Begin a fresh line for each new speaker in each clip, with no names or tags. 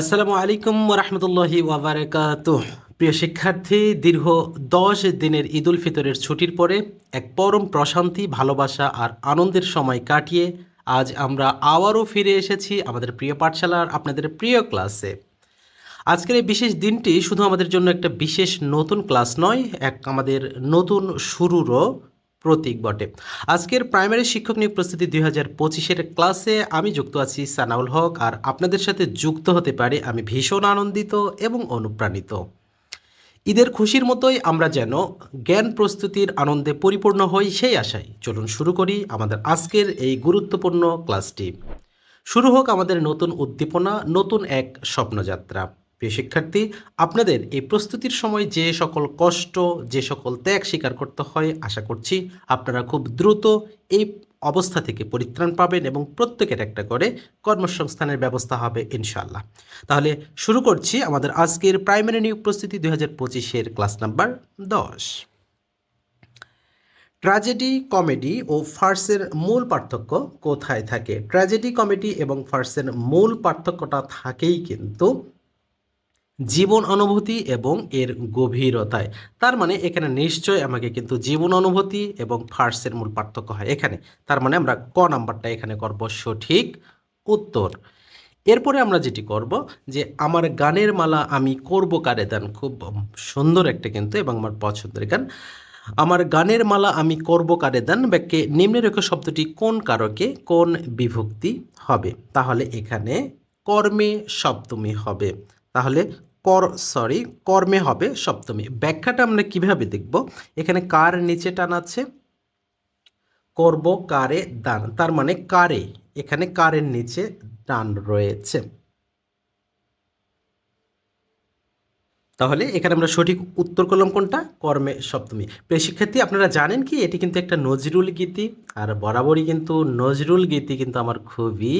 আসসালামু আলাইকুম রহমতুল্লাহি ওয়াবারাকাত প্রিয় শিক্ষার্থী, দীর্ঘ দশ দিনের ঈদ উল ফিতরের ছুটির পরে এক পরম প্রশান্তি, ভালোবাসা আর আনন্দের সময় কাটিয়ে আজ আমরা আবারও ফিরে এসেছি আমাদের প্রিয় পাঠশালার আপনাদের প্রিয় ক্লাসে। আজকের এই বিশেষ দিনটি শুধু আমাদের জন্য একটা বিশেষ নতুন ক্লাস নয়, এক আমাদের নতুন শুরুরও প্রতীক বটে। আজকের প্রাইমারি শিক্ষক নিয়োগ প্রস্তুতি দুই হাজার পঁচিশের ক্লাসে আমি যুক্ত আছি সানাউল হক, আর আপনাদের সাথে যুক্ত হতে পারে আমি ভীষণ আনন্দিত এবং অনুপ্রাণিত। ঈদের খুশির মতোই আমরা যেন জ্ঞান প্রস্তুতির আনন্দে পরিপূর্ণ হই সেই আশায়। চলুন শুরু করি আমাদের আজকের এই গুরুত্বপূর্ণ ক্লাসটি শুরু হোক আমাদের নতুন উদ্দীপনা, নতুন এক স্বপ্নযাত্রা। প্রিয় শিক্ষার্থী, আপনাদের এই প্রস্তুতির সময় যে সকল কষ্ট, যে সকল ত্যাগ স্বীকার করতে হয়, আশা করছি আপনারা খুব দ্রুত এই অবস্থা থেকে পরিত্রাণ পাবেন এবং প্রত্যেকের একটা করে কর্মসংস্থানের ব্যবস্থা হবে ইনশাল্লাহ তাহলে শুরু করছি আমাদের আজকের প্রাইমারি নিয়োগ প্রস্তুতি দুই হাজার পঁচিশের ক্লাস নাম্বার দশ। ট্র্যাজেডি কমেডি ও ফার্সের মূল পার্থক্য কোথায় থাকে? ট্র্যাজেডি কমেডি এবং ফার্সের মূল পার্থক্যটা থাকেই কিন্তু জীবন অনুভূতি এবং এর গভীরতায়। তার মানে এখানে নিশ্চয় আমাকে কিন্তু জীবন অনুভূতি এবং ফার্সের মূল পার্থক্য হয় এখানে। তার মানে আমরা ক নাম্বারটা এখানে করব সঠিক উত্তর। এরপরে আমরা যেটি করব যে আমার গানের মালা আমি করব কারে দান? খুব সুন্দর একটা কিন্তু এবং আমার পছন্দের গান। আমার গানের মালা আমি করব কারে দান? ব্যাকে নিম্নরেখ শব্দটি কোন কারকে? কোন বিভক্তি হবে? তাহলে এখানে কর্মে সপ্তমী হবে। তাহলে কর সরি কর্মে হবে সপ্তমী। ব্যাখ্যাটা আমরা কীভাবে দেখব? এখানে কার নিচে টান আছে? করব কারে দান, তার মানে কারে। এখানে কারের নিচে টান রয়েছে। তাহলে এখানে আমরা সঠিক উত্তর করলাম কোনটা? কর্মে সপ্তমী। প্রিয় শিক্ষার্থী আপনারা জানেন কি, এটি কিন্তু একটা নজরুল গীতি, আর বরাবরই কিন্তু নজরুল গীতি কিন্তু আমার খুবই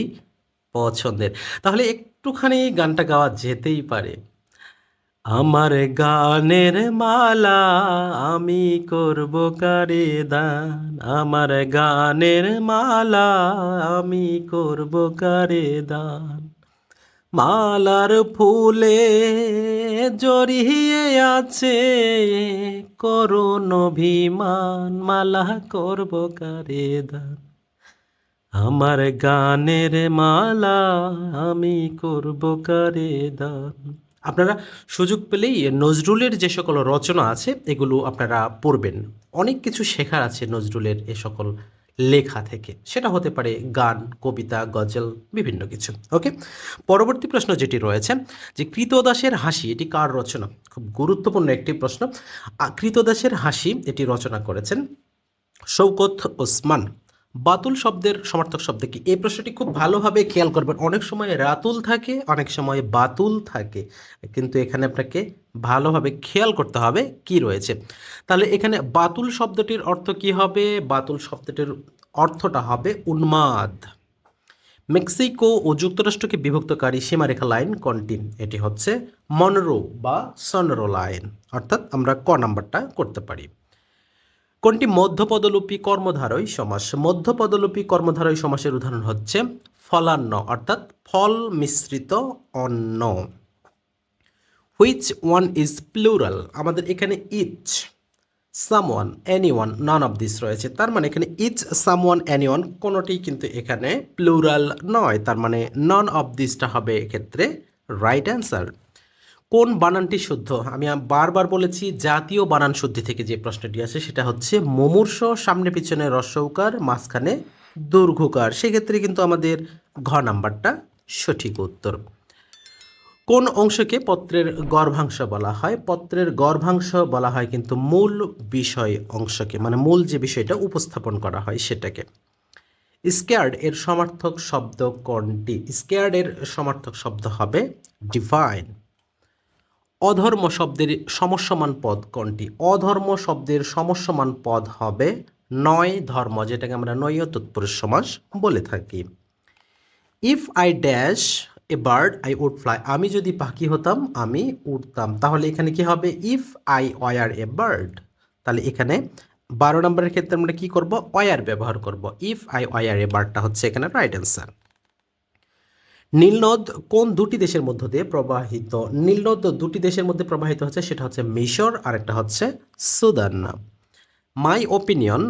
পছন্দের। তাহলে একটুখানি গানটা গাওয়া যেতেই পারে। আমার গানের মালা আমি করব কারে দান? আমার গানের মালা আমি করব কারে দান? মালার ফুলে জড়িয়ে আছে করুণ অভিমান, মালা করব কারে দান? আমার গানের মালা আমি করব কারে দান? আপনারা সুযোগ পেলেই নজরুলের যে সকল রচনা আছে, এগুলো আপনারা পড়বেন। অনেক কিছু শেখার আছে নজরুলের এ সকল লেখা থেকে। সেটা হতে পারে গান, কবিতা, গজল, বিভিন্ন কিছু। ওকে? পরবর্তী প্রশ্ন যেটি রয়েছে, যে কৃতদাসের হাসি, এটি কার রচনা? খুব গুরুত্বপূর্ণ একটি প্রশ্ন। কৃতদাসের হাসি এটি রচনা করেছেন শৌকত ওসমান। বাতুল শব্দের সমার্থক শব্দ কি? এই প্রশ্নটি খুব ভালোভাবে খেয়াল করবেন। অনেক সময় রাতুল থাকে, অনেক সময় বাতুল থাকে। কিন্তু এখানে আপনাকে ভালোভাবে খেয়াল করতে হবে কি রয়েছে। তাহলে এখানে বাতুল শব্দটির অর্থ কি হবে? বাতুল শব্দটির অর্থটা হবে উন্মাদ। মেক্সিকো ও যুক্তরাষ্ট্রকে বিভক্তকারী সীমারেখা লাইন কন্টিন এটি হচ্ছে মনরো বা সনরো লাইন। অর্থাৎ আমরা ক নাম্বারটা করতে পারি। কোনটি মধ্যপদলোপী কর্মধারয় সমাস? মধ্যপদলোপী কর্মধারয় সমাসের উদাহরণ হচ্ছে ফলান্ন, অর্থাৎ ফল মিশ্রিত অন্ন। হুইচ ওয়ান ইজ প্লুরাল আমাদের এখানে each someone any one none of this রয়েছে। তার মানে এখানে ইচ সামওয়ান এনি ওয়ান কোনোটি কিন্তু এখানে প্লুরাল নয়। তার মানে নন অফ দিসটা হবে এক্ষেত্রে রাইট অ্যান্সার কোন বানানটি শুদ্ধ? আমি বারবার বলেছি জাতীয় বানান শুদ্ধি থেকে যে প্রশ্নটি আছে সেটা হচ্ছে মুমূর্ষ, সামনে পিছনে রস্যৌকার মাঝখানে দৈর্ঘ্যকার সেক্ষেত্রে কিন্তু আমাদের ঘ নাম্বারটা সঠিক উত্তর। কোন অংশকে পত্রের গর্ভাংশ বলা হয়? পত্রের গর্ভাংশ বলা হয় কিন্তু মূল বিষয় অংশকে মানে মূল যে বিষয়টা উপস্থাপন করা হয় সেটাকে। স্কেয়ার্ড এর সমার্থক শব্দ কোনটি? স্কেয়ার্ড এর সমার্থক শব্দ হবে ডিভাইন। অধর্ম শব্দের সমস্যমান পদ কোনটি? অধর্ম শব্দের সমস্যমান পদ হবে নয় ধর্ম, যেটাকে আমরা নয় তৎপুরুষ সমাস বলে থাকি। If I dash a bird I would fly আমি যদি পাখি হতাম, আমি উঠতাম তাহলে এখানে কি হবে? If I were a bird তাহলে এখানে বারো নম্বরের ক্ষেত্রে আমরা কি করব? ওয়ার ব্যবহার করব। ইফ আই ওয়ার এ বার্ডটা হচ্ছে এখানে রাইট অ্যান্সার নীলনদ কোন দুটি দেশের মধ্য দিয়ে প্রবাহিত? নীলনদ দুটি দেশের মধ্যে প্রবাহিত হচ্ছে, সেটা হচ্ছে মিশর আর একটা হচ্ছে Sudan. My opinion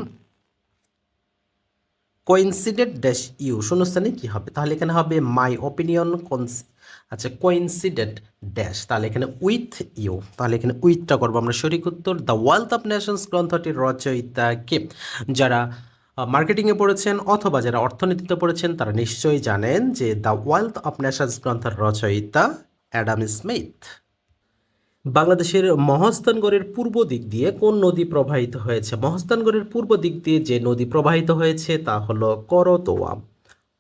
coincident dash you শূন্যস্থানে কি হবে? তাহলে এখানে হবে মাই ওপিনিয়ন আচ্ছা কোইন্সিডেন্ট ড্যাশ তাহলে এখানে উইথ ইউ তাহলে এখানে উইথটা করব আমরা। সঠিক উত্তর দ্য ওয়েলথ অফ নেশনস গ্রন্থটির রচয়িতা কে? যারা মার্কেটিংয়ে পড়েছেন অথবা যারা অর্থনীতিতে পড়েছেন, তারা নিশ্চয়ই জানেন যে দ্য ওয়েলথ অফ নেশনস গ্রন্থের রচয়িতা অ্যাডাম স্মিথ। বাংলাদেশের মহস্তানগড়ের পূর্ব দিক দিয়ে কোন নদী প্রবাহিত হয়েছে? মহস্তানগড়ের পূর্ব দিক দিয়ে যে নদী প্রবাহিত হয়েছে, তা হলো করতোয়া।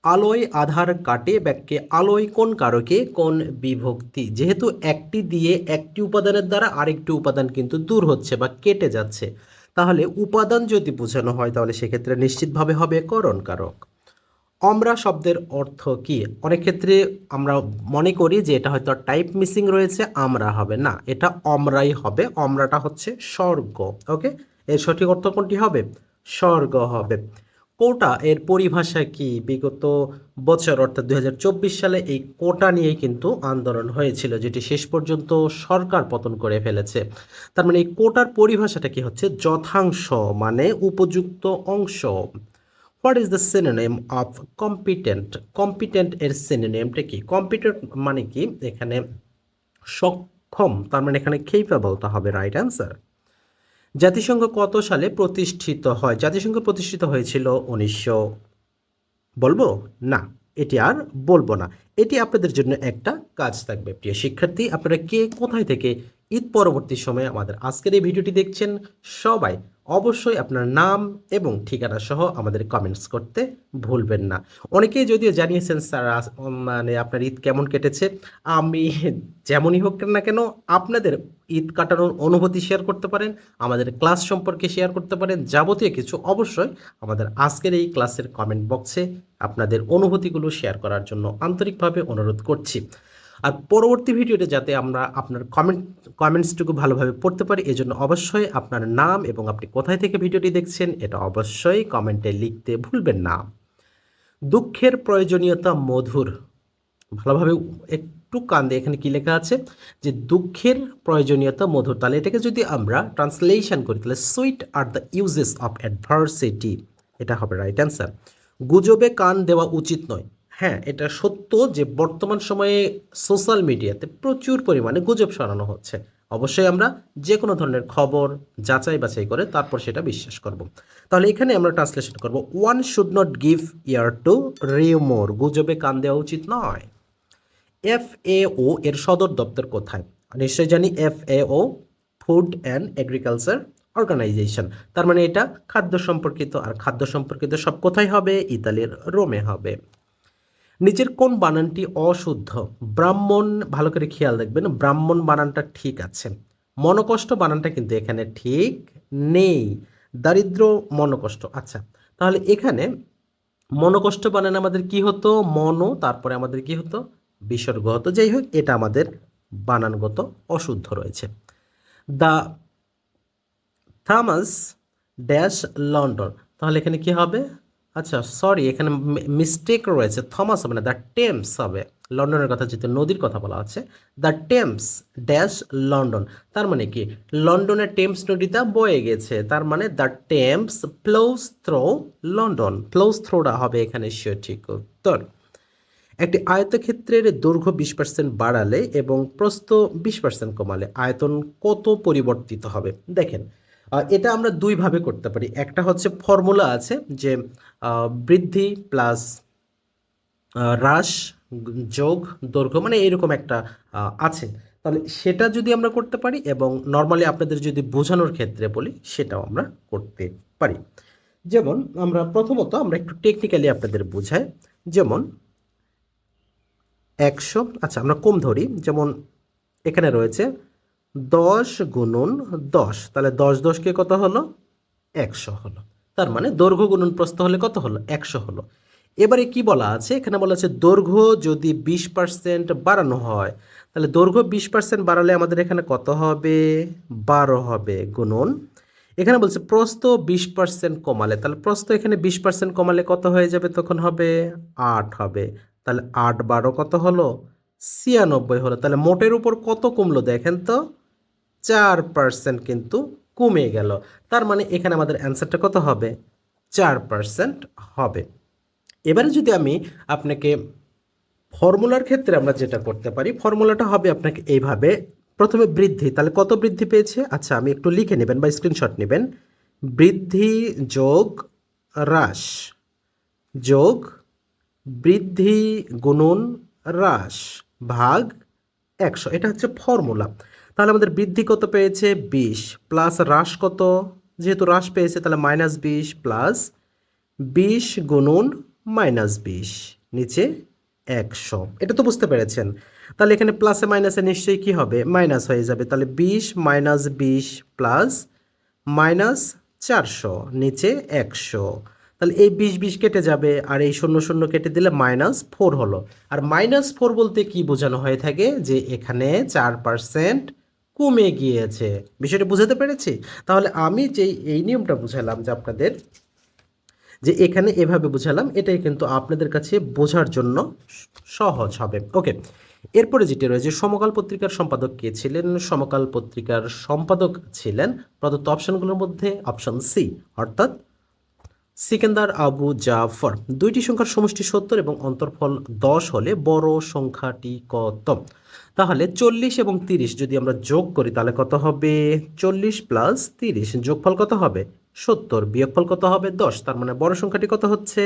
আলোয় আধার কাটে ব্যাককে আলোয় কোন কারকে, কোন বিভক্তি। যেহেতু একটি দিয়ে একটি উপাদানের দ্বারা আরেকটি উপাদান কিন্তু দূর হচ্ছে বা কেটে যাচ্ছে। তাহলে উপাদান যদি বোঝানো হয়, তাহলে সেক্ষেত্রে নিশ্চিতভাবে হবে করণ কারক। অমরা শব্দের অর্থ কি? অনেক ক্ষেত্রে আমরা মনে করি যে এটা হয়তো টাইপ মিসিং রয়েছে, আমরা হবে না। এটা অমরাই হবে, অমরাটা হচ্ছে স্বর্গ ওকে এর সঠিক অর্থ কোনটি হবে? স্বর্গ হবে। কোটা এর পরিভাষা কি? বিগত বছর, অর্থাৎ দুই হাজার চব্বিশ সালে এই কোটা নিয়েই কিন্তু আন্দোলন হয়েছিল, যেটি শেষ পর্যন্ত সরকার পতন করে ফেলেছে। তার মানে এই কোটার পরিভাষাটা কি হচ্ছে? যথাংশ মানে উপযুক্ত অংশ। What is the synonym of competent competent এর সিনোনেমটা কি? কম্পিটেন্ট মানে কি? এখানে সক্ষম, তার মানে এখানে খেইপেবলটা হবে রাইট অ্যান্সার জাতিসংঘ কত সালে প্রতিষ্ঠিত হয়? জাতিসংঘ প্রতিষ্ঠিত হয়েছিল উনিশশো বলব? না, এটি আর বলব না। এটি আপনাদের জন্য একটা কাজ থাকবে, প্রিয় শিক্ষার্থী। আপনারা কে, কোথায় থেকে ঈদ পরবর্তী সময়ে আমাদের আজকের এই ভিডিওটি দেখছেন সবাই। অবশ্যই আপনার নাম এবং ঠিকানা সহ আমাদের কমেন্টস করতে ভুলবেন না। অনেকেই যদিও জানিয়েছেন, স্যার মানে আপনার ঈদ কেমন কেটেছে? আমি যেমনই হোক না কেন আপনাদের ঈদ কাটানোর অনুভূতি শেয়ার করতে পারেন, আমাদের ক্লাস সম্পর্কে শেয়ার করতে পারেন, যাবতীয় কিছু অবশ্যই আমাদের আজকের এই ক্লাসের কমেন্ট বক্সে আপনাদের অনুভূতিগুলো শেয়ার করার জন্য আন্তরিকভাবে অনুরোধ করছি। আর পরবর্তী ভিডিওতে যাতে আমরা আপনার কমেন্ট কমেন্টসটুকু ভালোভাবে পড়তে পারি, এজন্য অবশ্যই আপনার নাম এবং আপনি কোথায় থেকে ভিডিওটি দেখছেন, এটা অবশ্যই কমেন্টে লিখতে ভুলবেন না। দুঃখের প্রয়োজনীয়তা মধুর। ভালোভাবে একটু কান দিয়ে এখানে কী লেখা আছে? যে দুঃখের প্রয়োজনীয়তা মধুর। তাহলে এটাকে যদি আমরা ট্রান্সলেশন করি, তাহলে sweet are the uses of adversity এটা হবে রাইট অ্যান্সার গুজবে কান দেওয়া উচিত নয়। হ্যাঁ এটা সত্য যে বর্তমান সময়ে সোশ্যাল মিডিয়াতে প্রচুর পরিমাণে গুজব ছড়ানো হচ্ছে। অবশ্যই আমরা যে কোনো ধরনের খবর যাচাই বাছাই করে তারপর সেটা বিশ্বাস করব। তাহলে এখানে আমরা ট্রান্সলেশন করব one should not give ear to rumour গুজবে কান দেওয়া উচিত নয়। এফ এ ও এর সদর দপ্তর কোথায়? নিশ্চয়ই জানি F A O food and agriculture organisation তার মানে এটা খাদ্য সম্পর্কিত, আর খাদ্য সম্পর্কিত সব কোথায় হবে? ইতালির রোমে হবে। নিচের কোন বানানটি অশুদ্ধ? ব্রাহ্মণ, ভালো করে খেয়াল দেখবেন, ব্রাহ্মণ বানানটা ঠিক আছে। মনকষ্ট বানানটা কিন্তু এখানে ঠিক নেই। দারিদ্র, মনকষ্ট। আচ্ছা তাহলে এখানে মনকষ্ট বানান আমাদের কি হতো? মন, তারপরে আমাদের কি হতো? বিসর্গ হতো। যাই হোক, এটা আমাদের বানানগত অশুদ্ধ রয়েছে। The Thames dash London. তাহলে এখানে কি হবে? আচ্ছা সরি এখানে মিস্টেক রয়েছে থমাস হবে না দ্য টেমস হবে, লন্ডনের কথা যেহেতু নদীর কথা বলা আছে দ্য টেমস ড্যাশ লন্ডন, তার মানে কি? লন্ডনের টেমস নদীটা বয়ে গেছে, তার মানে the Thames flows through London flows থ্রোটা হবে এখানে সঠিক উত্তর। একটি আয়তক্ষেত্রের দৈর্ঘ্য বিশ পার্সেন্ট বাড়ালে এবং প্রস্থ বিশ পার্সেন্ট কমালে আয়তন কত পরিবর্তিত হবে? দেখেন এটা আমরা দুইভাবে করতে পারি। একটা হচ্ছে ফর্মুলা আছে যে বৃদ্ধি প্লাস হ্রাস, যোগ, দৈর্ঘ্য মানে এরকম একটা আছে। তাহলে সেটা যদি আমরা করতে পারি এবং নর্মালি আপনাদের যদি বোঝানোর ক্ষেত্রে বলি, সেটাও আমরা করতে পারি। যেমন আমরা প্রথমত আমরা একটু টেকনিক্যালি আপনাদের বোঝাই। যেমন একশো আচ্ছা আমরা কম ধরি। যেমন এখানে রয়েছে দশ গুণন দশ। তাহলে দশ দশকে কত হলো? একশো হলো। তার মানে দৈর্ঘ্য গুণন প্রস্থ হলে কত হলো? একশো হলো। এবারে কি বলা আছে? এখানে বলা আছে দৈর্ঘ্য যদি বিশ পার্সেন্ট বাড়ানো হয়, তাহলে দৈর্ঘ্য বিশ পার্সেন্ট বাড়ালে আমাদের এখানে কত হবে? বারো হবে গুণন। এখানে বলছে প্রস্থ বিশ পার্সেন্ট কমালে, তাহলে প্রস্থ এখানে বিশ পার্সেন্ট কমালে কত হয়ে যাবে? তখন হবে আট হবে। তাহলে আট বারো কত হলো? ছিয়ানব্বই হলো। তাহলে মোটের উপর কত কমলো? দেখেন তো। চার পার্সেন্ট কিন্তু কমে গেল। তার মানে এখানে আমাদের অ্যান্সারটা কত হবে? চার পার্সেন্ট হবে। এবারে যদি আমি আপনাকে ফর্মুলার ক্ষেত্রে আমরা যেটা করতে পারি, ফর্মুলাটা হবে আপনাকে এইভাবে, প্রথমে বৃদ্ধি, তাহলে কত বৃদ্ধি পেয়েছে? আচ্ছা আমি একটু লিখে নেবেন বা স্ক্রিনশট নেবেন। বৃদ্ধি যোগ হ্রাস, যোগ বৃদ্ধি গুণন হ্রাস ভাগ একশো। এটা হচ্ছে ফর্মুলা। তাহলে আমাদের বৃদ্ধি কত পেয়েছে? বিশ প্লাস হ্রাস কত? যেহেতু হ্রাস পেয়েছে, তাহলে মাইনাস বিশ প্লাস বিশ গুণন মাইনাস বিশ, নিচে একশো। এটা তো বুঝতে পেরেছেন। তাহলে এখানে প্লাসে মাইনাসে নিশ্চয়ই কি হবে? মাইনাস হয়ে যাবে। তাহলে বিশ মাইনাস বিশ প্লাস মাইনাস চারশো, নিচে একশো। তাহলে এই বিশ বিশ কেটে যাবে আর এই শূন্য শূন্য কেটে দিলে মাইনাস ফোর হলো। আর মাইনাস ফোর বলতে কি বোঝানো হয়ে থাকে? যে এখানে চার পার্সেন্ট কমে গিয়েছে। বিষয়টা বুঝাতে পেরেছি? তাহলে আমি যেই, এই নিয়মটা বুঝালাম যে আপনাদের, যে এখানে এভাবে বুঝালাম, এটাই কিন্তু আপনাদের কাছে বোঝার জন্য সহজ হবে। ওকে, এরপরে যেটি রয়েছে, সমকাল পত্রিকার সম্পাদক কে ছিলেন? সমকাল পত্রিকার সম্পাদক ছিলেন প্রদত্ত অপশনগুলোর মধ্যে অপশন সি, অর্থাৎ সিকেন্দার আবু জাফর। দুইটি সংখ্যার সমষ্টি সত্তর এবং অন্তর্ফল দশ হলে বড় সংখ্যাটি কত? তাহলে চল্লিশ এবং তিরিশ যদি আমরা যোগ করি, তাহলে কত হবে? চল্লিশ প্লাস তিরিশ যোগফল কত হবে? সত্তর। বিয়োগফল কত হবে? দশ। তার মানে বড় সংখ্যাটি কত হচ্ছে?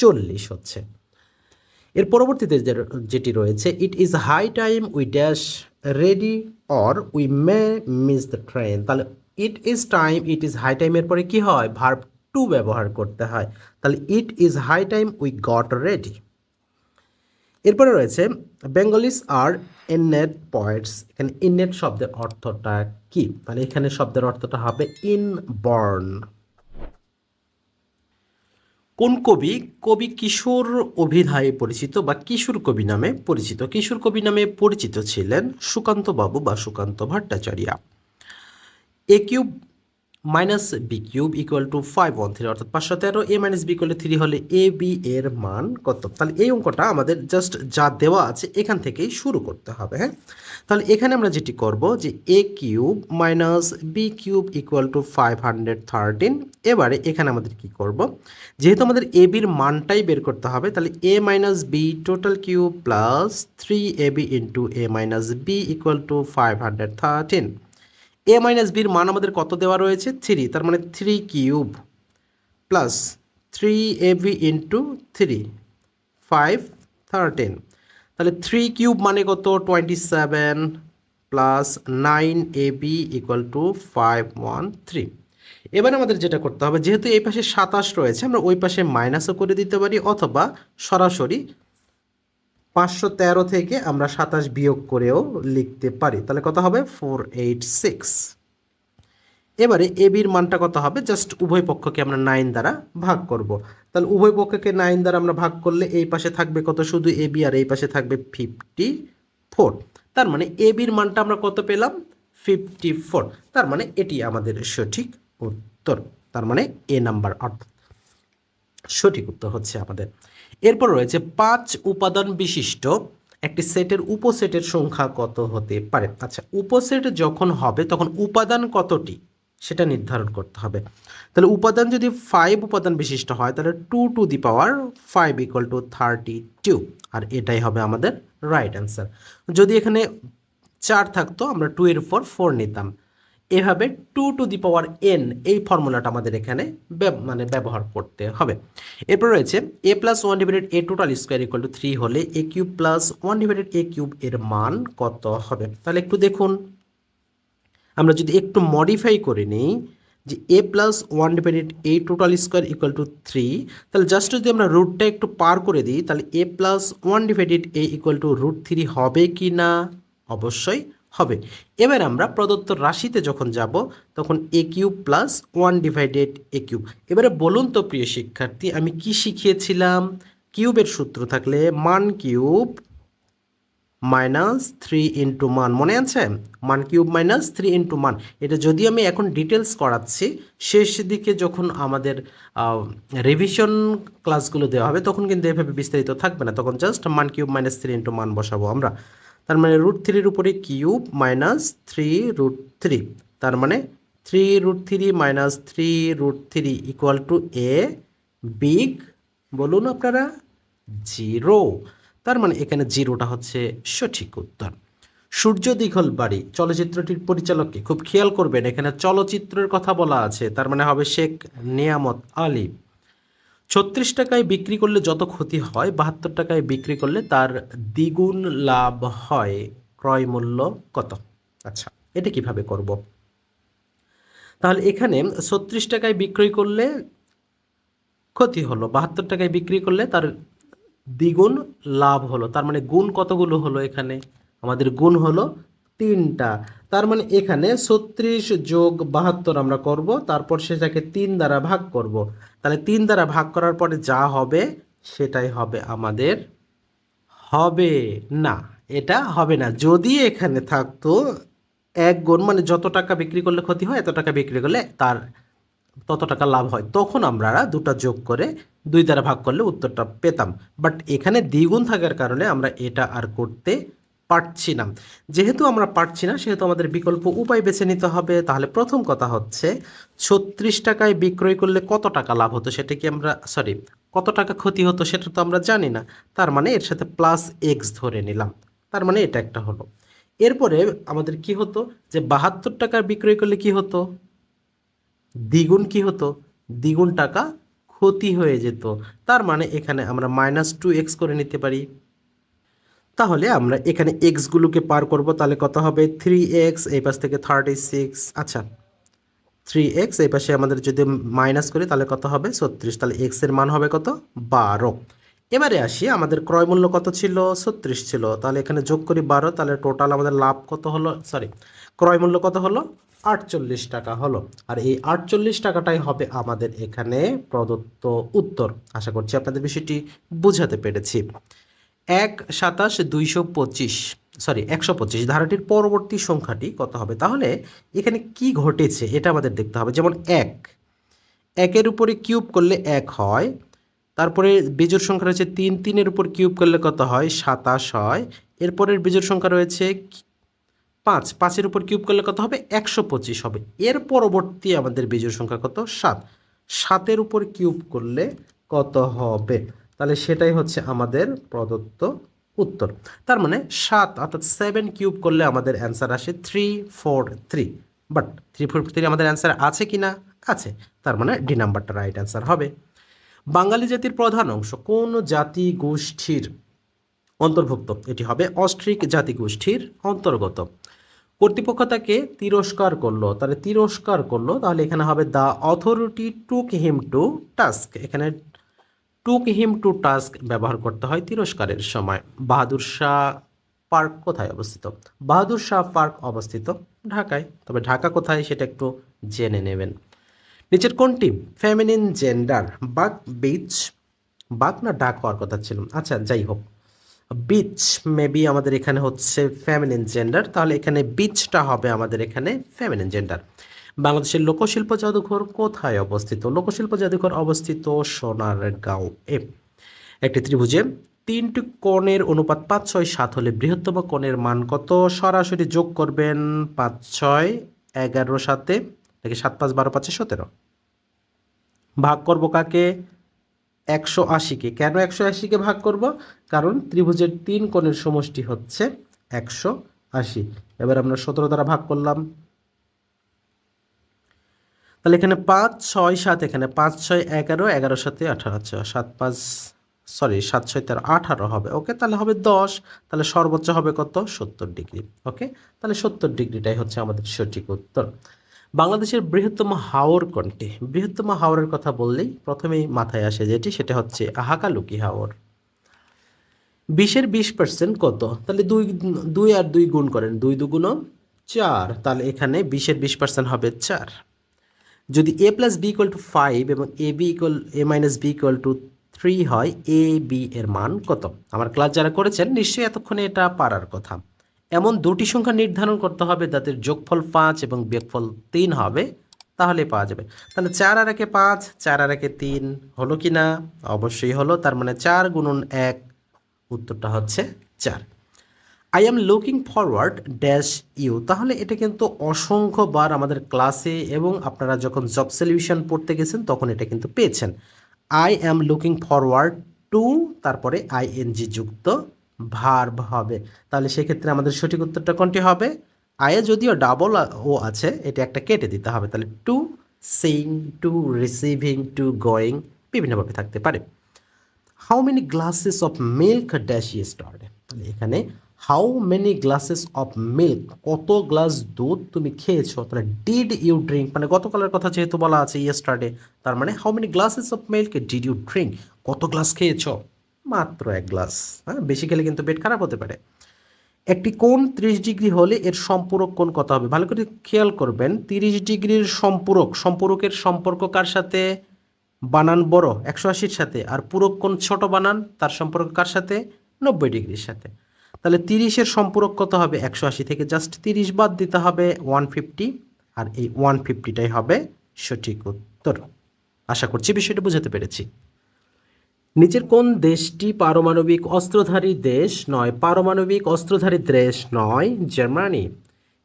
চল্লিশ হচ্ছে। এর পরবর্তীতে যেটি রয়েছে it is high time we dash ready or we may miss the train তাহলে it is time it is high টাইমের পরে কি হয়? ভার্ব টু ব্যবহার করতে হয়। তাহলে it is high time we got ready এরপরে রয়েছে বেঙ্গলিস আর ইননেট পয়েন্টস এখানে ইননেট শব্দের অর্থটা কি? তাহলে এখানে শব্দের অর্থটা হবে ইন বর্ন কোন কবি? কবি কিশোর অভিধায় পরিচিত বা কিশোর কবি নামে পরিচিত। কিশোর কবি নামে পরিচিত ছিলেন সুকান্ত বাবু বা Sukanta Bhattacharya. Cube minus B cube equal to five one three, অর্থাৎ পাঁচশো তেরো, A minus B equal three হলে এ বি এর মান কত? তাহলে এই অঙ্কটা আমাদের জাস্ট যা দেওয়া আছে এখান থেকেই শুরু করতে হবে হ্যাঁ? তাহলে এখানে আমরা যেটি করব যে A cube minus B cube equal to five hundred thirteen, এবারে এখানে আমাদের কি করব? যেহেতু আমাদের এ বির মানটাই বের করতে হবে, তাহলে A minus B total cube plus three A B into A minus B equal to five hundred thirteen. A minus বির মান আমাদের কত দেওয়া রয়েছে? থ্রি তার মানে three cube plus three A B into three five thirteen তাহলে three cube মানে কত? Twenty seven plus nine A B equal to five one three এবার আমাদের যেটা করতে হবে, যেহেতু এই পাশে সাতাশ রয়েছে, আমরা ওই পাশে মাইনাসও করে দিতে পারি, অথবা সরাসরি পাঁচশো তেরো থেকে আমরা সাতাশ বিয়োগ করেও লিখতে পারি। তাহলে কত হবে? ফোর এইট সিক্স এবারে এ বির মানটা কত হবে? জাস্ট উভয় পক্ষকে আমরা নাইন দ্বারা ভাগ করব। তাহলে উভয় পক্ষকে নাইন দ্বারা আমরা ভাগ করলে এই পাশে থাকবে কত? শুধু এ বি আর এই পাশে থাকবে ফিফটি ফোর তার মানে এ বির মানটা আমরা কত পেলাম? ফিফটি ফোর তার মানে এটি আমাদের সঠিক উত্তর। তার মানে এ নাম্বার, অর্থাৎ সঠিক উত্তর হচ্ছে আমাদের এরপর রয়েছে পাঁচ উপাদান বিশিষ্ট, একটি সেটের উপসেটের সংখ্যা কত হতে পারে? আচ্ছা উপসেট যখন হবে, তখন উপাদান কতটি? সেটা নির্ধারণ করতে হবে। তাহলে উপাদান যদি ফাইভ উপাদান বিশিষ্ট হয়, তাহলে two to the power five equal to thirty two আর এটাই হবে আমাদের রাইট অ্যান্সার যদি এখানে চার থাকতো, আমরা টু এর উপর ফোর নিতাম। এভাবে two to the power N এই ফর্মুলাটা আমাদের এখানে মানে ব্যবহার করতে হবে। এরপর রয়েছে A plus one divided A total square equal to three হলে A cube plus one divided A cube এর মান কত হবে? তাহলে একটু দেখুন। আমরা যদি একটু মডিফাই করে নিই যে A plus one divided A total square equal to three, তাহলে জাস্ট যদি আমরা রুটটা একটু পার করে দিই, তাহলে A plus one divided A equal to root three হবে কি না অবশ্যই হবে। এবার আমরা প্রদত্ত রাশিতে যখন যাব, তখন A cube plus one divided A cube. এবারে বলুন তো প্রিয় শিক্ষার্থী, আমি কি শিখিয়েছিলাম? কিউবের সূত্র থাকলে মান কিউব মাইনাস থ্রি ইন্টু মান, মনে আছে? মান কিউব মাইনাস থ্রি ইন্টু মান। এটা যদি আমি এখন ডিটেলস করাচ্ছি, শেষ দিকে যখন আমাদের রিভিশন ক্লাসগুলো দেওয়া হবে, তখন কিন্তু এভাবে বিস্তারিত থাকবে না। তখন জাস্ট মান কিউব মাইনাস থ্রি ইন্টু মান বসাবো আমরা। তার মানে রুট থ্রির উপরে cube minus three root three তার মানে three root three minus three root three equal to a big বলুন আপনারা জিরো তার মানে এখানে জিরোটা হচ্ছে সঠিক উত্তর। সূর্য দীঘল বাড়ি, চলচ্চিত্রটির পরিচালককে খুব খেয়াল করবেন, এখানে চলচ্চিত্রের কথা বলা আছে, তার মানে হবে শেখ নিয়ামত আলী। ছত্রিশ টাকায় বিক্রি করলে যত ক্ষতি হয়, বাহাত্তর টাকায় বিক্রি করলে তার দ্বিগুণ লাভ হয়, ক্রয় মূল্য কত? আচ্ছা এটা কীভাবে করব? তাহলে এখানে ছত্রিশ টাকায় বিক্রি করলে ক্ষতি হলো, বাহাত্তর টাকায় বিক্রি করলে তার দ্বিগুণ লাভ হলো, তার মানে গুণ কতগুলো হলো এখানে? আমাদের গুণ হলো তিনটা তার মানে এখানে ছত্রিশ যোগ বাহাত্তর আমরা করব, তারপর সেটাকে তিন দ্বারা ভাগ করব। তাহলে তিন দ্বারা ভাগ করার পরে যা হবে, সেটাই হবে আমাদের হবে না, এটা হবে না। যদি এখানে থাকতো এক গুণ মানে যত টাকা বিক্রি করলে ক্ষতি হয়, এত টাকা বিক্রি করলে তার তত টাকা লাভ হয়। তখন আমরা দুটা যোগ করে দুই দ্বারা ভাগ করলে উত্তরটা পেতাম। বাট এখানে দ্বিগুণ থাকার কারণে আমরা এটা আর করতে পারছি না। যেহেতু আমরা পারছি না, সেহেতু আমাদের বিকল্প উপায় বেছে নিতে হবে। তাহলে প্রথম কথা হচ্ছে, ছত্রিশ টাকায় বিক্রয় করলে কত টাকা লাভ হতো সেটা কি আমরা সরি কত টাকা ক্ষতি হতো সেটা তো আমরা জানি না। তার মানে এর সাথে প্লাস এক্স ধরে নিলাম। তার মানে এটা একটা হলো। এরপরে আমাদের কি হতো যে বাহাত্তর টাকার বিক্রয় করলে কি হতো? দ্বিগুণ কি হতো? দ্বিগুণ টাকা ক্ষতি হয়ে যেত। তার মানে এখানে আমরা মাইনাস টু এক্স করে নিতে পারি। তাহলে আমরা এখানে এক্সগুলোকে পার করব, তাহলে কত হবে? থ্রি এক্স এই পাশ থেকে থার্টি সিক্স আচ্ছা। থ্রি এক্স এই পাশে আমাদের যদি মাইনাস করি, তাহলে কত হবে? ছত্রিশ, তাহলে এক্সের মান হবে কত? বারো। এবারে আসি, আমাদের ক্রয় মূল্য কত ছিল? ছত্রিশ ছিল। তাহলে এখানে যোগ করি বারো, তাহলে টোটাল আমাদের লাভ কত হলো? সরি ক্রয় মূল্য কত হলো? আটচল্লিশ টাকা হলো। আর এই আটচল্লিশ টাকাটাই হবে আমাদের এখানে প্রদত্ত উত্তর। আশা করছি আপনাদের বিষয়টি বুঝাতে পেরেছি। এক সাতাশ দুইশো পঁচিশ সরি একশো পঁচিশ। ধারাটির পরবর্তী সংখ্যাটি কত হবে? তাহলে এখানে কি ঘটেছে এটা আমাদের দেখতে হবে। যেমন এক। একের উপরে কিউব করলে এক হয়। তারপরে বিজোড় সংখ্যা রয়েছে তিন। তিনের উপর কিউব করলে কত হয়? সাতাশ হয়। এরপরের বিজোড় সংখ্যা রয়েছে পাঁচ। পাঁচের উপর কিউব করলে কত হবে? একশো পঁচিশ হবে। এর পরবর্তী আমাদের বিজোড় সংখ্যা কত? সাত। সাতের উপর কিউব করলে কত হবে? তাহলে সেটাই হচ্ছে আমাদের প্রদত্ত উত্তর। তার মানে সাত অর্থাৎ সেভেন কিউব করলে আমাদের অ্যান্সার আসে three four three but three four three আমাদের অ্যান্সার আছে কি না আছে। তার মানে ডি নাম্বারটা রাইট অ্যান্সার হবে। বাঙালি জাতির প্রধান অংশ কোন জাতি গোষ্ঠীর অন্তর্ভুক্ত? এটি হবে অস্ট্রিক জাতি গোষ্ঠীর অন্তর্গত। কর্তৃপক্ষ তাকে তিরস্কার করল। তাহলে তিরস্কার করল, তাহলে এখানে হবে the authority took him to task এখানে টুক হিম টু টাস্ক ব্যবহার করতে হয় তিরস্কারের সময়। বাহাদুর শাহ পার্ক কোথায় অবস্থিত? বাহাদুর শাহ পার্ক অবস্থিত ঢাকায়। তবে ঢাকা কোথায় সেটা একটু জেনে নেবেন। নিচের কোনটি? ফেমিনিন জেন্ডার বাক বিচ বাক না ডাক হওয়ার কথা ছিল। আচ্ছা যাই হোক। বিচ মেবি আমাদের এখানে হচ্ছে ফ্যামিলিন জেন্ডার তাহলে এখানে বিচটা হবে আমাদের এখানে ফ্যামিলিন জেন্ডার বাংলাদেশের লোকশিল্প জাদুঘর কোথায় অবস্থিত? লোকশিল্প জাদুঘর অবস্থিত সোনারগাঁও এ। একটি ত্রিভুজে তিনটি কোণের অনুপাত পাঁচ ছয় সাত হলে বৃহত্তম কোণের মান কত? সরাসরি যোগ করবেন পাঁচ ছয় এগারো সাতে নাকি সাত পাঁচ বারো পাঁচে সতেরো। ভাগ করব কাকে? একশো আশিকে। কেন একশো আশিকে ভাগ করব? কারণ ত্রিভুজের তিন কোণের সমষ্টি হচ্ছে একশো আশি। এবার আমরা সতেরো দ্বারা ভাগ করলাম। তাহলে এখানে পাঁচ, ছয়, সাত এখানে পাঁচ, ছয়, এগারো এগারো, সাথে আঠারো আচ্ছা সাত, পাঁচ সরি সাত, ছয়, তেরো, আঠারো হবে। ওকে তাহলে হবে দশ। তাহলে সর্বোচ্চ হবে কত? সত্তর ডিগ্রি। ওকে তাহলে সত্তর ডিগ্রিটাই হচ্ছে আমাদের সঠিক উত্তর। বাংলাদেশের বৃহত্তম হাওর কোনটি? বৃহত্তম হাওরের কথা বললেই প্রথমেই মাথায় আসে যেটি, সেটা হচ্ছে হাকালুকি হাওর। বিশের বিশ পার্সেন্ট কত? তাহলে দুই দুই আর দুই গুণ করেন। দুই দুগুণ চার। তাহলে এখানে বিশের বিশ পার্সেন্ট হবে চার। যদি A plus B equal to five এবং A B equal A minus B equal to three হয় এ বি এর মান কত? আমার ক্লাস যারা করেছেন, নিশ্চয়ই এতক্ষণে এটা পারার কথা। এমন দুটি সংখ্যা নির্ধারণ করতে হবে যাদের যোগফল পাঁচ এবং বিয়োগফল তিন হবে, তাহলে পাওয়া যাবে। তাহলে চার আর একে পাঁচ, চার আর একে তিন হলো কি না? অবশ্যই হলো, তার মানে চার গুণন এক, উত্তরটা হচ্ছে চার। I am looking forward dash you তাহলে এটা কিন্তু অসংখ্যবার আমাদের ক্লাসে এবং আপনারা যখন জব সলিউশন পড়তে গেছেন, তখন এটা কিন্তু পেয়েছেন। I am looking forward to তারপরে আই আইএনজি যুক্ত ভার্ব হবে। তাহলে সেক্ষেত্রে আমাদের সঠিক উত্তরটা কোনটি হবে? আয়ে যদিও ডাবল ও আছে, এটা একটা কেটে দিতে হবে। তাহলে to saying to receiving to going বিভিন্নভাবে থাকতে পারে। How many glasses of milk dash yesterday তাহলে এখানে how many glasses of milk কত গ্লাস দুধ তুমি খেয়েছো? তাহলে ডিড ইউ ড্রিঙ্ক মানে গতকালের কথা যেহেতু বলা আছে ইয়েস্টারডে তার মানে how many glasses of milk did you drink কত গ্লাস খেয়েছো? মাত্র এক গ্লাস হ্যাঁ? বেশি খেলে কিন্তু পেট খারাপ হতে পারে। একটি কোণ ত্রিশ ডিগ্রি হলে এর সম্পূরক কোণ কত হবে? ভালো করে খেয়াল করবেন, তিরিশ ডিগ্রির সম্পূরক, সম্পূরকের সম্পর্ক কার সাথে? বানান বড়, একশো আশির সাথে। আর পূরক কোণ ছোট বানান, তার সম্পর্ক কার সাথে? নব্বই ডিগ্রির সাথে। তাহলে তিরিশের সম্পূরক কত হবে? একশো আশি থেকে জাস্ট তিরিশ বাদ দিতে হবে ওয়ান ফিফটি আর এই ওয়ান ফিফটিটাই হবে সঠিক উত্তর। আশা করছি বিষয়টা বুঝাতে পেরেছি। নিচের কোন দেশটি পারমাণবিক অস্ত্রধারী দেশ নয়? পারমাণবিক অস্ত্রধারী দেশ নয়, জার্মানি।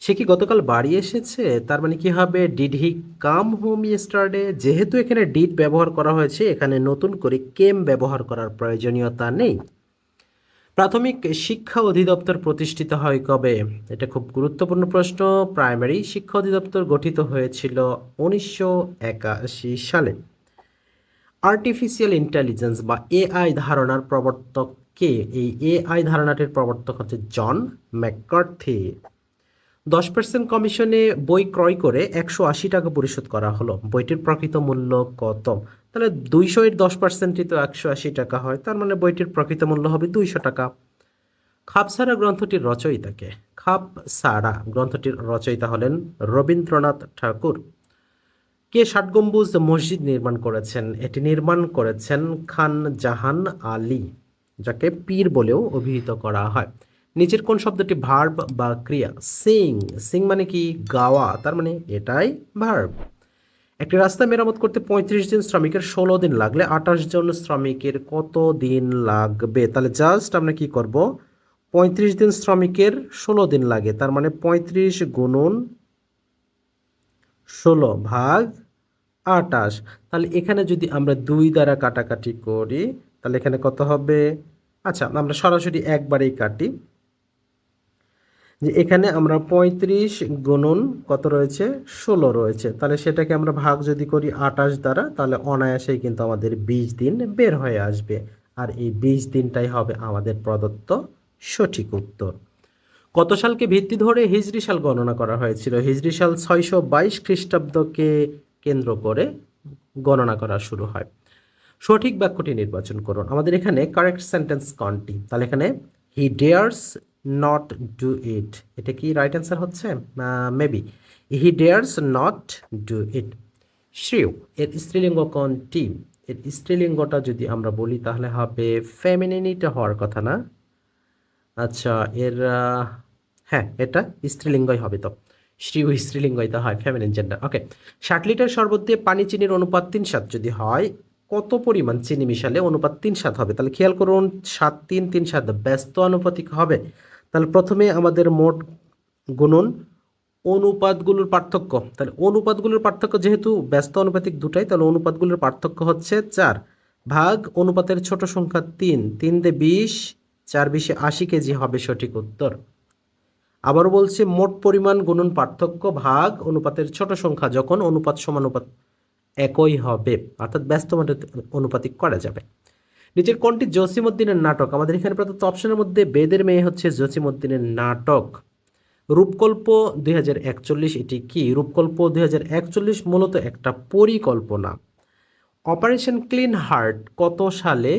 সে কি গতকাল বাড়ি এসেছে? তার মানে কি হবে? Did he come home yesterday যেহেতু এখানে ডিড ব্যবহার করা হয়েছে, এখানে নতুন করে কেম ব্যবহার করার প্রয়োজনীয়তা নেই। প্রাথমিক শিক্ষা অধিদপ্তর প্রতিষ্ঠিত হয় কবে? এটা খুব গুরুত্বপূর্ণ প্রশ্ন। প্রাইমারি শিক্ষা অধিদপ্তর গঠিত হয়েছিল উনিশশো একাশি সালে। আর্টিফিশিয়াল ইন্টেলিজেন্স বা এআই ধারণার প্রবর্তক কে? এই এআই ধারণাটির প্রবর্তক হচ্ছে জন ম্যাককার্থি। দশ পার্সেন্ট কমিশনে বই ক্রয় করে একশো আশি টাকা পরিশোধ করা হলো। বইটির প্রকৃত মূল্য কত? তাহলে দুইশো এর দশ পার্সেন্টই তো একশো আশি টাকা হয়, তার মানে বইটির প্রকৃত মূল্য হবে দুইশো টাকা। খাপ খাপসারা গ্রন্থটির রচয়িতাকে? খাপ সারা গ্রন্থটির রচয়িতা হলেন রবীন্দ্রনাথ ঠাকুর। কে ষাট গম্বুজ মসজিদ নির্মাণ করেছেন? এটি নির্মাণ করেছেন খান জাহান আলী, যাকে পীর বলেও অভিহিত করা হয়। নিচের কোন শব্দটি ভার্ব বা ক্রিয়া? সিং সিং মানে কি? গাওয়া, তার মানে এটাই ভার্ব একটি রাস্তা মেরামত করতে পঁয়ত্রিশ দিন শ্রমিকের ষোলো দিন লাগলে আঠাশ জন শ্রমিকের কত দিন লাগবে? তাহলে জাস্ট আমরা কি করব? পঁয়ত্রিশ দিন শ্রমিকের ষোলো দিন লাগে, তার মানে পঁয়ত্রিশ গুণন ষোলো ভাগ আটাশ তাহলে এখানে যদি আমরা দুই দ্বারা কাটাকাটি করি, তাহলে এখানে কত হবে? আচ্ছা আমরা সরাসরি একবারেই কাটি। যে এখানে আমরা পঁয়ত্রিশ গুণন কত রয়েছে? ষোলো রয়েছে। তাহলে সেটাকে আমরা ভাগ যদি করি আটাশ দ্বারা, তাহলে অনায়াসেই কিন্তু আমাদের বিশ দিন বের হয়ে আসবে। আর এই বিশ দিনটাই হবে আমাদের প্রদত্ত সঠিক উত্তর। কত সালকে ভিত্তি ধরে হিজরি সাল গণনা করা হয়েছিল? হিজরি সাল ছয়শো বাইশ খ্রিস্টাব্দকে কেন্দ্র করে গণনা করা শুরু হয়। সঠিক বাক্যটি নির্বাচন করুন। আমাদের এখানে কারেক্ট সেন্টেন্স কোনটি? তাহলে এখানে he dares not do it এটা কি রাইট অ্যান্সার হচ্ছে? Maybe he dares not do it shrew এর স্ত্রীলিঙ্গ কোনটি এর স্ত্রীলিঙ্গটা যদি আমরা বলি, তাহলে হবে ফেমিনিনিটা হওয়ার কথা না। আচ্ছা এর হ্যাঁ এটা স্ত্রীলিঙ্গই হবে তো। শ্রী ও স্ত্রীলিঙ্গই তো হয় ফেমিনিন জেন্ডার ওকে ষাট লিটার শরবত দিয়ে পানি, চিনির অনুপাত তিন সাত যদি হয়, কত পরিমাণ চিনি মিশালে অনুপাত তিন সাত হবে? তাহলে খেয়াল করুন, সাত তিন তিন সাত ব্যস্ত আনুপাতিক হবে। তাহলে প্রথমে আমাদের মোট গুণন অনুপাতগুলোর পার্থক্য। তাহলে অনুপাতগুলোর পার্থক্য যেহেতু ব্যস্ত অনুপাতিক দুটাই, তাহলে অনুপাতগুলোর পার্থক্য হচ্ছে চার ভাগ অনুপাতের ছোট সংখ্যা তিন। তিন দে বিশ, চার বিশে আশি কেজি হবে সঠিক উত্তর। আবার বলছে, মোট পরিমাণ গুণন পার্থক্য ভাগ অনুপাতের ছোট সংখ্যা যখন অনুপাত সমানুপাত একই হবে, অর্থাৎ ব্যস্ত অনুপাতিক করা যাবে। নিচের কোনটি জসিমউদ্দিনের নাটক? আমাদের এখানে প্রদত্ত অপশনের মধ্যে বেদের মেয়ে হচ্ছে জসিমউদ্দিনের নাটক। রূপকল্প দু হাজার একচল্লিশ এটি কি? রূপকল্প দুই হাজার একচল্লিশ মূলত একটা পরিকল্পনা। অপারেশন ক্লিন হার্ট কত সালে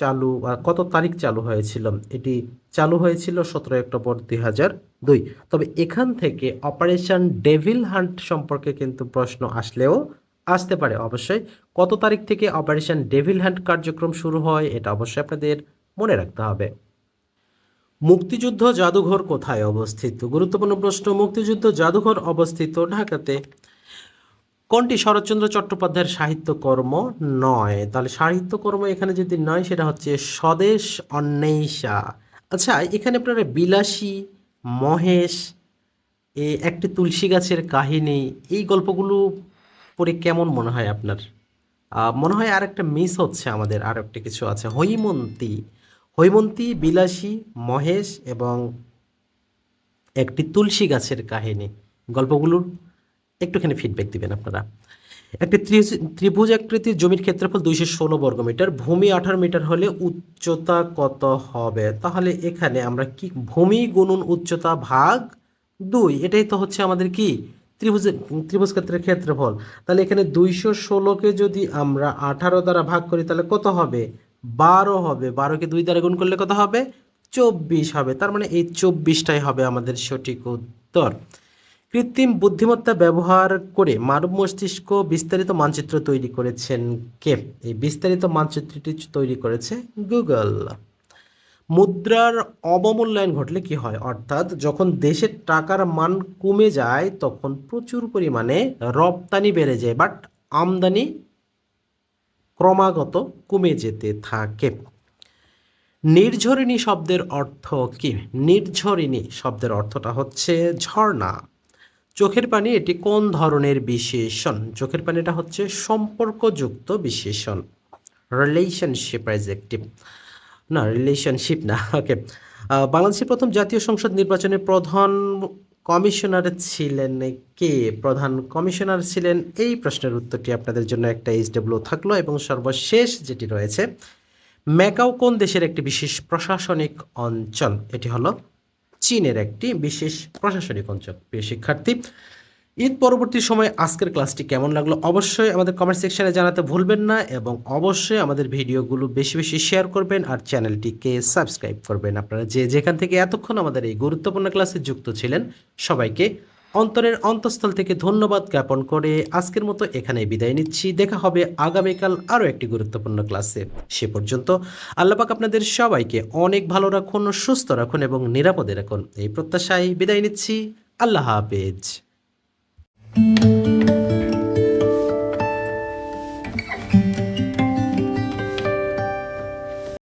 চালু কত তারিখ চালু হয়েছিল? এটি চালু হয়েছিল সতেরো অক্টোবর দুই হাজার দুই। তবে এখান থেকে অপারেশন ডেভিল হান্ট সম্পর্কে কিন্তু প্রশ্ন আসলেও আসতে পারে। অবশ্যই কত তারিখ থেকে অপারেশন ডেভিল হ্যান্ড কার্যক্রম শুরু হয়, এটা অবশ্যই আপনাদের মনে রাখতে হবে। মুক্তিযুদ্ধ জাদুঘর কোথায় অবস্থিত? গুরুত্বপূর্ণ প্রশ্ন, মুক্তিযুদ্ধ জাদুঘর অবস্থিত ঢাকাতে। কোনটি শরৎচন্দ্র চট্টোপাধ্যায়ের সাহিত্যকর্ম? নয়। তাহলে সাহিত্যকর্ম এখানে যদি নয়, সেটা হচ্ছে স্বদেশ অন্বেষা। আচ্ছা এখানে আপনারা বিলাসী, মহেশ একটি তুলসী গাছের কাহিনী, এই গল্পগুলো পড়ে কেমন মনে হয় আপনার? মনে হয় আর একটা মিস হচ্ছে আমাদের আর একটা কিছু আছে। হৈমন্তী হৈমন্তী, বিলাসী, মহেশ এবং একটি তুলসী গাছের কাহিনী। গল্পগুলোর একটুখানি ফিডব্যাক দিবেন আপনারা। একটি ত্রিভুজ- আকৃতির জমির ক্ষেত্রফল দুইশো ষোলো বর্গমিটার ভূমি আঠারো মিটার হলে উচ্চতা কত হবে? তাহলে এখানে আমরা কি, ভূমি গুণন উচ্চতা ভাগ দুই? এটাই তো হচ্ছে আমাদের কি? ত্রিভুজ ত্রিভুজ ক্ষেত্রের ক্ষেত্রফল। তাহলে এখানে দুইশো ষোলোকে যদি আমরা আঠারো দ্বারা ভাগ করি, তাহলে কত হবে? বারো হবে। বারোকে দুই দ্বারা গুণ করলে কত হবে? চব্বিশ হবে। তার মানে এই চব্বিশটাই হবে আমাদের সঠিক উত্তর। কৃত্রিম বুদ্ধিমত্তা ব্যবহার করে মানব মস্তিষ্ক বিস্তারিত মানচিত্র তৈরি করেছেন কে? এই বিস্তারিত মানচিত্রটি তৈরি করেছে গুগল। মুদ্রার অবমূল্যায়ন ঘটলে কি হয়? অর্থাৎ যখন দেশের টাকার মান কমে যায়, তখন প্রচুর পরিমাণে রপ্তানি বেড়ে যায় বাট আমদানি ক্রমাগত কমে যেতে থাকে। নির্ঝরিণী শব্দের অর্থ কি? নির্ঝরিণী শব্দের অর্থটা হচ্ছে ঝর্ণা। চোখের পানি এটি কোন ধরনের বিশেষণ? চোখের পানিটা হচ্ছে সম্পর্কযুক্ত বিশেষণ। রিলেশনশিপ অ্যাডজেক্টিভ না রিলেশনশিপ না ওকে বাংলাদেশের প্রথম জাতীয় সংসদ নির্বাচনের প্রধান কমিশনার ছিলেন কে? প্রধান কমিশনার ছিলেন এই প্রশ্নের উত্তরটি আপনাদের জন্য একটা এইচডব্লিউ থাকল এবং সর্বশেষ যেটি রয়েছে, ম্যাকাও কোন দেশের একটি বিশেষ প্রশাসনিক অঞ্চল? এটি হলো চীনের একটি বিশেষ প্রশাসনিক অঞ্চল। প্রিয় শিক্ষার্থী ঈদ পরবর্তী সময় আজকের ক্লাসটি কেমন লাগল অবশ্যই আমাদের কমেন্ট সেকশনে জানাতে ভুলবেন না এবং অবশ্যই আমাদের ভিডিওগুলো বেশি বেশি শেয়ার করবেন আর চ্যানেলটিকে সাবস্ক্রাইব করবেন। আপনারা যে যেখান থেকে এতক্ষণ আমাদের এই গুরুত্বপূর্ণ ক্লাসে যুক্ত ছিলেন, সবাইকে অন্তরের অন্তঃস্থল থেকে ধন্যবাদ জ্ঞাপন করে আজকের মতো এখানে বিদায় নিচ্ছি। দেখা হবে আগামীকাল আরও একটি গুরুত্বপূর্ণ ক্লাসে। সে পর্যন্ত আল্লাপাক আপনাদের সবাইকে অনেক ভালো রাখুন, সুস্থ রাখুন এবং নিরাপদে রাখুন। এই প্রত্যাশায় বিদায় নিচ্ছি। আল্লাহ হাফেজ। Música